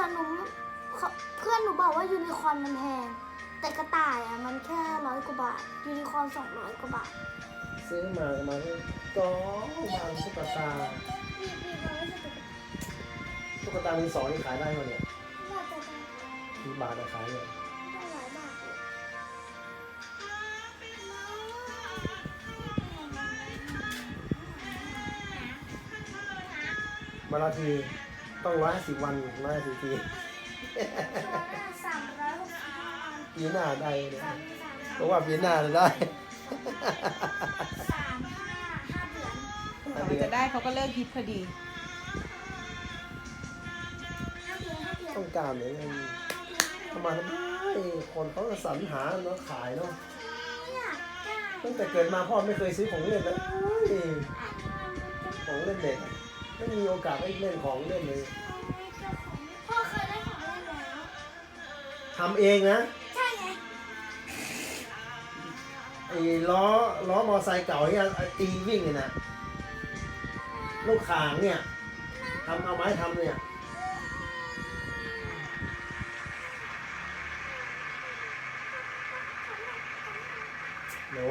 แต่หนูเพื่อนหนูบอกว่ายูนิคอร์นมันแพงแต่กระต่ายอะมันแค่ร้อยกว่าบาท ยูนิคอร์นสองร้อยกว่าบาท ซื้อมามาก็วางตุ๊กตามีมีมันไม่ใช่ตุ๊กตาตุ๊กตามือสองนี่ขายได้ไหมเนี่ยกี่บาทอะขายเนี่ยได้หลายบาลยมาราที ต้องร้อยสิบวันร้อยสิบทีสามร้อยหกสิบห้าอันปีหน้าได้เนี่ยสามสามเพราะว่าปีหน้าจะได้สามห้าห้าเดือนแต่มันจะได้เขาก็เลิกฮิตพอดี ห้าเดือนห้าเดือนต้องการเนี่ยมันทำไมทำไมคนเขาจะสรรหาเนาะขายเนาะอยากได้ตั้งแต่เกิดมาพ่อไม่เคยซื้อของเล่นเลย โอกาสได้เล่นของเล่นเลยพ่อเคยได้ของเล่นแล้วทำเองนะใช่ไงไอ้ล้อล้อมอไซค์เก่าเนี่ยไอ้ตีวิ่งเนี่ยนะลูกขางเนี่ยทำเอาไม้ทำเนี่ยหนู